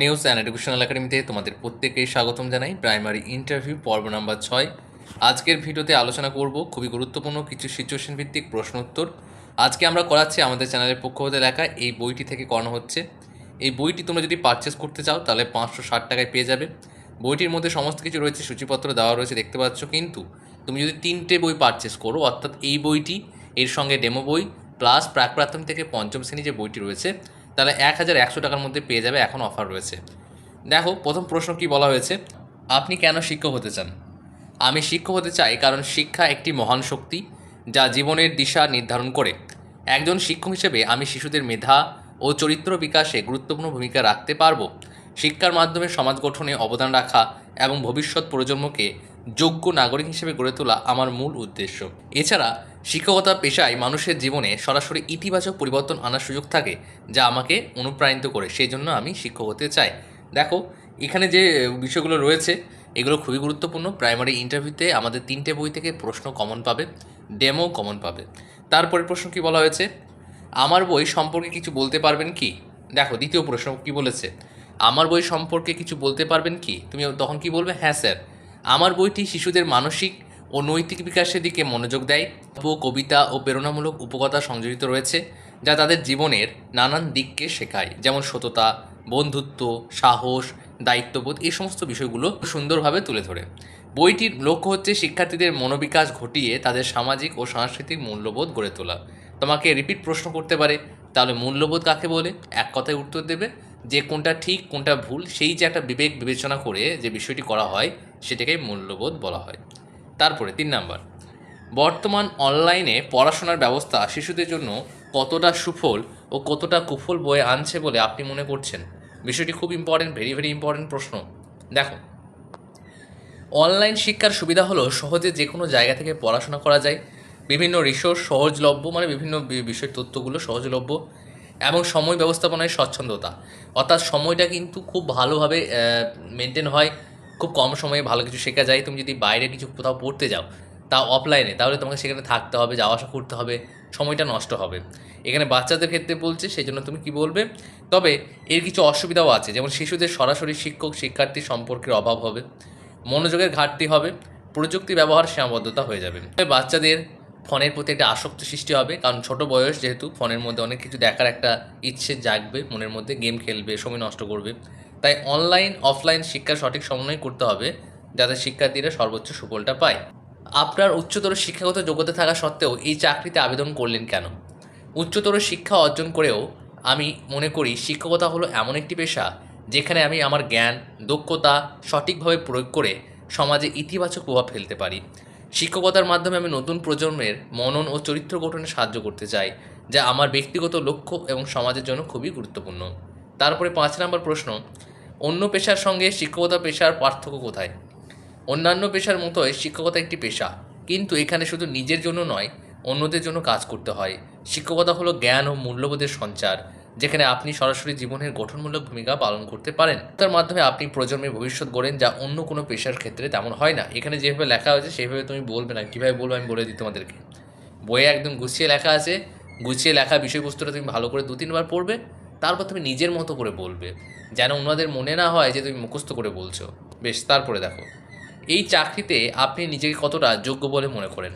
News and educational একাডেমিতে তোমাদের প্রত্যেকেই স্বাগতম জানাই। প্রাইমারি ইন্টারভিউ পর্ব নাম্বার ছয়। আজকের ভিডিওতে আলোচনা করব খুবই গুরুত্বপূর্ণ কিছু সিচুয়েশন ভিত্তিক প্রশ্ন উত্তর। আজকে আমরা করাচ্ছি আমাদের চ্যানেলের পক্ষ হতে লেখা এই বইটি থেকে করানো হচ্ছে। এই বইটি তোমরা যদি পারচেস করতে চাও, তাহলে পাঁচশো ষাট টাকায় পেয়ে যাবে। বইটির মধ্যে সমস্ত কিছু রয়েছে, সূচিপত্র দেওয়া রয়েছে, দেখতে পাচ্ছ। কিন্তু তুমি যদি তিনটে বই পারচেস করো, অর্থাৎ এই বইটি, এর সঙ্গে ডেমো বই প্লাস প্রাক প্রাথমিক থেকে পঞ্চম শ্রেণি যে বইটি রয়েছে তাহলে এক হাজার একশো টাকার মধ্যে পেয়ে যাবে এখন অফার রয়েছে। দেখো, প্রথম প্রশ্ন কি বলা হয়েছে? আপনি কেন শিক্ষক হতে চান? আমি শিক্ষক হতে চাই কারণ শিক্ষা একটি মহান শক্তি যা জীবনের দিশা নির্ধারণ করে। একজন শিক্ষক হিসেবে আমি শিশুদের মেধা ও চরিত্র বিকাশে গুরুত্বপূর্ণ ভূমিকা রাখতে পারব। শিক্ষার মাধ্যমে সমাজ গঠনে অবদান রাখা এবং ভবিষ্যৎ প্রজন্মকে যোগ্য নাগরিক হিসেবে গড়ে তোলা আমার মূল উদ্দেশ্য। এছাড়া শিক্ষকতা পেশায় মানুষের জীবনে সরাসরি ইতিবাচক পরিবর্তন আনার সুযোগ থাকে, যা আমাকে অনুপ্রাণিত করে। সেই জন্য আমি শিক্ষক হতে চাই। দেখো, এখানে যে বিষয়গুলো রয়েছে, এগুলো খুবই গুরুত্বপূর্ণ। প্রাইমারি ইন্টারভিউতে আমাদের তিনটে বই থেকে প্রশ্ন কমন পাবে, ডেমো কমন পাবে। তারপরে প্রশ্ন কি বলা হয়েছে? আমার বই সম্পর্কে কিছু বলতে পারবেন কি? দেখো, দ্বিতীয় প্রশ্ন কি বলেছে? আমার বই সম্পর্কে কিছু বলতে পারবেন কি? তুমি তখন কি বলবে? হ্যাঁ স্যার। আমার বইটি শিশুদের মানসিক ও নৈতিক বিকাশের দিকে মনোযোগ দেয়। গল্প, কবিতা ও প্রেরণামূলক উপকথা সংযোজিত রয়েছে, যা তাদের জীবনের নানান দিককে শেখায়, যেমন সততা, বন্ধুত্ব, সাহস, দায়িত্ববোধ, এই সমস্ত বিষয়গুলো সুন্দরভাবে তুলে ধরে। বইটির লক্ষ্য হচ্ছে শিক্ষার্থীদের মনোবিকাশ ঘটিয়ে তাদের সামাজিক ও সাংস্কৃতিক মূল্যবোধ গড়ে তোলা। তোমাকে রিপিট প্রশ্ন করতে পারে, তাহলে মূল্যবোধ কাকে বলে? এক কথায় উত্তর দেবে, যে কোনটা ঠিক, কোনটা ভুল, সেই যে একটা বিবেক বিবেচনা করে যে বিষয়টি করা হয় সেটাকে মূল্যবোধ বলা হয়। তারপরে তিন নাম্বার, বর্তমান অনলাইনে পড়াশোনার ব্যবস্থা শিশুদের জন্য কতটা সুফল ও কতটা কুফল বয়ে আনছে বলে আপনি মনে করছেন? বিষয়টি খুব ইম্পর্টেন্ট ভেরি ভেরি ইম্পর্টেন্ট প্রশ্ন। দেখো, অনলাইন শিক্ষার সুবিধা হলো সহজে যে কোনো জায়গা থেকে পড়াশোনা করা যায়। বিভিন্ন রিসোর্স সহজলভ্য মানে বিভিন্ন বিষয়ের তথ্যগুলো সহজলভ্য এবং সময় ব্যবস্থাপনায় স্বচ্ছন্দতা। অর্থাৎ সময়টা কিন্তু খুব ভালোভাবে মেনটেন হয়। খুব কম সময়ে ভালো কিছু শেখা যায়। তুমি যদি বাইরে কিছু কোথাও পড়তে যাও তা অফলাইনে তাহলে তোমাকে সেখানে থাকতে হবে, যাওয়া আসা করতে হবে, সময়টা নষ্ট হবে। এখানে বাচ্চাদের ক্ষেত্রে বলছে, সেই জন্য তুমি কি বলবে? তবে এর কিছু অসুবিধাও আছে, যেমন শিশুদের সরাসরি শিক্ষক, শিক্ষার্থী সম্পর্কের অভাব হবে, মনোযোগের ঘাটতি হবে, প্রযুক্তি ব্যবহার সীমাবদ্ধতা হয়ে যাবে। বাচ্চাদের ফোনের প্রতি একটা আসক্ত সৃষ্টি হবে, কারণ ছোট বয়স যেহেতু, ফোনের মধ্যে অনেক কিছু দেখার একটা ইচ্ছে জাগবে, মনের মধ্যে গেম খেলবে, সময় নষ্ট করবে। তাই অনলাইন অফলাইন শিক্ষার সঠিক সমন্বয় করতে হবে, যাতে শিক্ষার্থীরা সর্বোচ্চ সুফলটা পায়। আপনার উচ্চতর শিক্ষাগত যোগ্যতা থাকা সত্ত্বেও এই চাকরিতে আবেদন করলেন কেন? উচ্চতর শিক্ষা অর্জন করেও আমি মনে করি শিক্ষকতা হলো এমন একটি পেশা যেখানে আমি আমার জ্ঞান, দক্ষতা সঠিকভাবে প্রয়োগ করে সমাজে ইতিবাচক প্রভাব ফেলতে পারি। শিক্ষকতার মাধ্যমে আমি নতুন প্রজন্মের মনন ও চরিত্র গঠনে সাহায্য করতে চাই, যা আমার ব্যক্তিগত লক্ষ্য এবং সমাজের জন্য খুবই গুরুত্বপূর্ণ। তারপরে পাঁচ নম্বর প্রশ্ন অন্য পেশার সঙ্গে শিক্ষকতা পেশার পার্থক্য কোথায়? অন্যান্য পেশার মতোই শিক্ষকতা একটি পেশা, কিন্তু এখানে শুধু নিজের জন্য নয়, অন্যদের জন্য কাজ করতে হয়। শিক্ষকতা হলো জ্ঞান ও মূল্যবোধের সঞ্চার, যেখানে আপনি সরাসরি জীবনের গঠনমূলক ভূমিকা পালন করতে পারেন। তার মাধ্যমে আপনি প্রজন্মের ভবিষ্যৎ গড়েন যা অন্য কোনো পেশার ক্ষেত্রে তেমন হয় না। এখানে যেভাবে লেখা হয়েছে, সেভাবে তুমি বলবে না। কীভাবে বলব আমি বলে দিই তোমাদেরকে। বইয়ে একদম গুছিয়ে লেখা আছে। গুছিয়ে লেখা বিষয়বস্তুটা তুমি ভালো করে দু তিনবার পড়বে। তারপর তুমি নিজের মতো করে বলবে, যেন ওনাদের মনে না হয় যে তুমি মুখস্থ করে বলছো। বেশ, তারপরে দেখো। এই চাকরিতে আপনি নিজেকে কতটা যোগ্য বলে মনে করেন?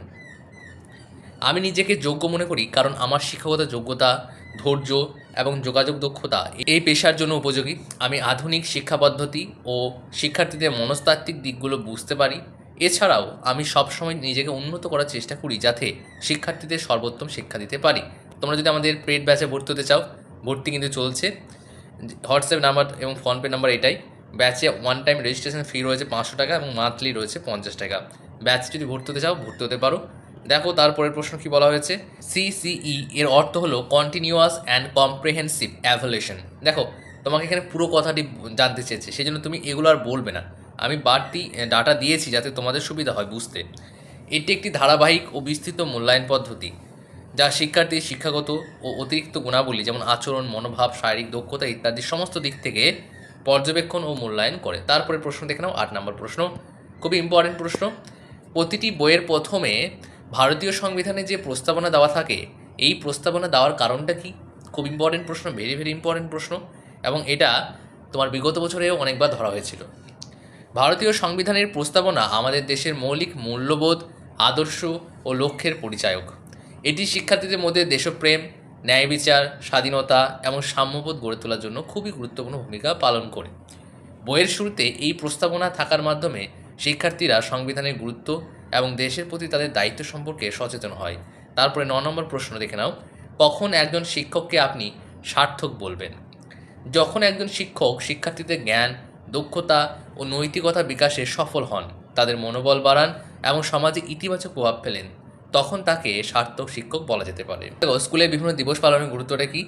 আমি নিজেকে যোগ্য মনে করি কারণ আমার শিক্ষাগত যোগ্যতা, ধৈর্য এবং যোগাযোগ দক্ষতা এই পেশার জন্য উপযোগী। আমি আধুনিক শিক্ষা পদ্ধতি ও শিক্ষার্থীদের মনস্তাত্ত্বিক দিকগুলো বুঝতে পারি। এছাড়াও আমি সবসময় নিজেকে উন্নত করার চেষ্টা করি যাতে শিক্ষার্থীদের সর্বোত্তম শিক্ষা দিতে পারি। তোমরা যদি আমাদের পেড ব্যাচে ভর্তি হতে চাও ভর্তি কিন্তু চলছে। হোয়াটসঅ্যাপ নাম্বার এবং ফোনপে নাম্বার এটাই। ব্যাচে ওয়ান টাইম রেজিস্ট্রেশন ফি রয়েছে পাঁচশো টাকা এবং মান্থলি রয়েছে পঞ্চাশ টাকা। ব্যাচ যদি ভর্তি হতে চাও, ভর্তি হতে পারো। দেখো, তারপরের প্রশ্ন কি বলা হয়েছে? সিসিই এর অর্থ হলো কন্টিনিউয়াস অ্যান্ড কম্প্রিহেন্সিভ অ্যাভুলেশন দেখো, তোমাকে এখানে পুরো কথাটি জানতে চেয়েছে সেই জন্য তুমি এগুলো আর বলবে না। আমি বাড়তি ডাটা দিয়েছি যাতে তোমাদের সুবিধা হয় বুঝতে। এটি একটি ধারাবাহিক ও বিস্তৃত মূল্যায়ন পদ্ধতি। যা শিক্ষার্থীর শিক্ষাগত ও অতিরিক্ত গুণাবলী যেমন আচরণ, মনোভাব, শারীরিক দক্ষতা ইত্যাদি সমস্ত দিক থেকে পর্যবেক্ষণ ও মূল্যায়ন করে। তারপরে প্রশ্ন দেখে নাও, আট নম্বর প্রশ্ন। খুবই ইম্পর্টেন্ট প্রশ্ন। প্রতিটি বইয়ের প্রথমে ভারতীয় সংবিধানে যে প্রস্তাবনা দেওয়া থাকে, এই প্রস্তাবনা দেওয়ার কারণটা কি? খুব ইম্পর্টেন্ট প্রশ্ন ভেরি ভেরি ইম্পর্টেন্ট প্রশ্ন এবং এটা তোমার বিগত বছরেও অনেকবার ধরা হয়েছিল। ভারতীয় সংবিধানের প্রস্তাবনা আমাদের দেশের মৌলিক মূল্যবোধ, আদর্শ ও লক্ষ্যের পরিচায়ক। এটি শিক্ষার্থীদের মধ্যে দেশপ্রেম, ন্যায় বিচার, স্বাধীনতা এবং সাম্যবোধ গড়ে তোলার জন্য খুবই গুরুত্বপূর্ণ ভূমিকা পালন করে। বইয়ের শুরুতে এই প্রস্তাবনা থাকার মাধ্যমে শিক্ষার্থীরা সংবিধানের গুরুত্ব এবং দেশের প্রতি তাদের দায়িত্ব সম্পর্কে সচেতন হয়। তারপরে ন নম্বর প্রশ্ন দেখে নাও। কখন একজন শিক্ষককে আপনি সার্থক বলবেন? যখন একজন শিক্ষক শিক্ষার্থীদের জ্ঞান, দক্ষতা ও নৈতিকতা বিকাশে সফল হন, তাদের মনোবল বাড়ান এবং সমাজে ইতিবাচক প্রভাব ফেলেন তখন তাকে সার্থক শিক্ষক বলা যেতে পারে। স্কুলে বিভিন্ন দিবস পালনের গুরুত্বটা কি?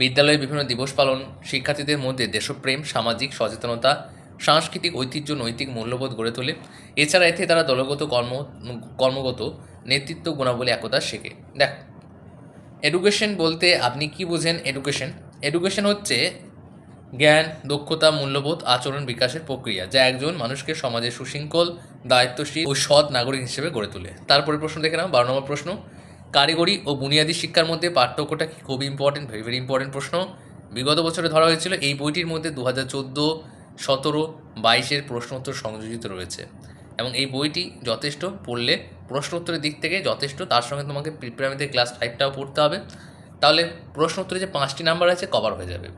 বিদ্যালয়ে বিভিন্ন দিবস পালন শিক্ষার্থীদের মধ্যে দেশপ্রেম, সামাজিক সচেতনতা, সাংস্কৃতিক ঐতিহ্য, নৈতিক মূল্যবোধ গড়ে তোলে। এছাড়া এতে তারা দলগত কর্ম, কর্মগত নেতৃত্ব, গুণাবলী, একতা শেখে। দেখ এডুকেশন বলতে আপনি কি বোঝেন এডুকেশন এডুকেশন হচ্ছে জ্ঞান, দক্ষতা, মূল্যবোধ, আচরণ বিকাশের প্রক্রিয়া, যা একজন মানুষকে সমাজে সুশৃঙ্খল, দায়িত্বশীল ও সৎ নাগরিক হিসেবে গড়ে তোলে। তারপরে প্রশ্ন দেখে নাও, বারো নম্বর প্রশ্ন। কারিগরি ও বুনিয়াদী শিক্ষার মধ্যে পার্থক্যটা কি? খুব ইম্পর্টেন্ট ভেরি ভেরি ইম্পর্টেন্ট প্রশ্ন। বিগত বছরে ধরা হয়েছিল, এই বইটির মধ্যে দু হাজার চোদ্দ, সতেরো, বাইশের প্রশ্নোত্তর সংযোজিত রয়েছে। এবং এই বইটি যথেষ্ট পড়লে প্রশ্নোত্তরের দিক থেকে যথেষ্ট, তার সঙ্গে তোমাকে প্রিপ্রাইমারিতে ক্লাস ফাইভটাও পড়তে হবে। তাহলে প্রশ্ন উত্তরে যে পাঁচটি নাম্বার আছে কভার হয়ে যাবে।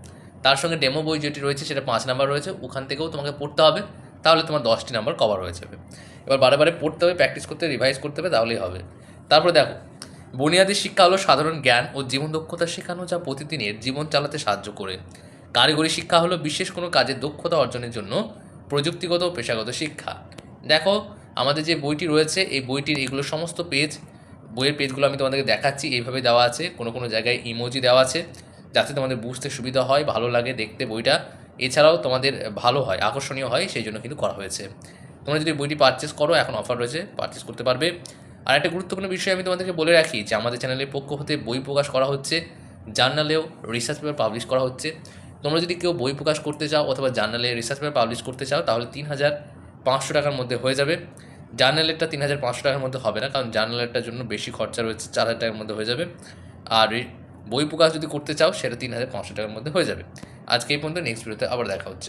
তার সঙ্গে ডেমো বই যেটি রয়েছে, সেটা পাঁচ নাম্বার রয়েছে, ওখান থেকেও তোমাকে পড়তে হবে, তাহলে তোমার দশটি নাম্বার কভার হয়ে যাবে। এবার বারে বারে পড়তে হবে প্র্যাকটিস করতে রিভাইজ করতে হবে, তাহলেই হবে। তারপরে দেখো, বুনিয়াদী শিক্ষা হলো সাধারণ জ্ঞান ও জীবন দক্ষতা শেখানো যা প্রতিদিনের জীবন চালাতে সাহায্য করে। কারিগরি শিক্ষা হলো বিশেষ কোনো কাজের দক্ষতা অর্জনের জন্য প্রযুক্তিগত ও পেশাগত শিক্ষা। দেখো, আমাদের যে বইটি রয়েছে, এই বইটির এগুলো সমস্ত পেজ বইয়ের পেজগুলো আমি তোমাদেরকে দেখাচ্ছি, এইভাবে দেওয়া আছে, কোনো কোনো জায়গায় ইমোজি দেওয়া আছে। যাতে তোমাদের বুঝতে সুবিধা হয়, ভালো লাগে দেখতে বইটা। এছাড়াও তোমাদের ভালো হয়, আকর্ষণীয় হয়, সেই জন্য কিন্তু করা হয়েছে। তোমরা যদি বইটি পারচেস করো, এখন অফার রয়েছে পারচেস করতে পারবে। আর একটা গুরুত্বপূর্ণ বিষয় আমি তোমাদেরকে বলে রাখি, যে আমাদের চ্যানেলের পক্ষ হতে বই প্রকাশ করা হচ্ছে, জার্নালেও রিসার্চ পেপার পাবলিশ করা হচ্ছে। তোমরা যদি কেউ বই প্রকাশ করতে চাও, অথবা জার্নালে রিসার্চ পেপার পাবলিশ করতে চাও, তাহলে তিন হাজার পাঁচশো টাকার মধ্যে হয়ে যাবে। জার্নালেরটা তিন হাজার পাঁচশো টাকার মধ্যে হবে না, কারণ জার্নালেরটার জন্য বেশি খরচা রয়েছে চার হাজার টাকার মধ্যে হয়ে যাবে। আর বই প্রকাশ যদি করতে চাও, সেটা তিন হাজার পাঁচশো টাকার মধ্যে হয়ে যাবে। আজকে এই পর্যন্ত নেক্সট ভিডিওতে আবার দেখা হচ্ছে।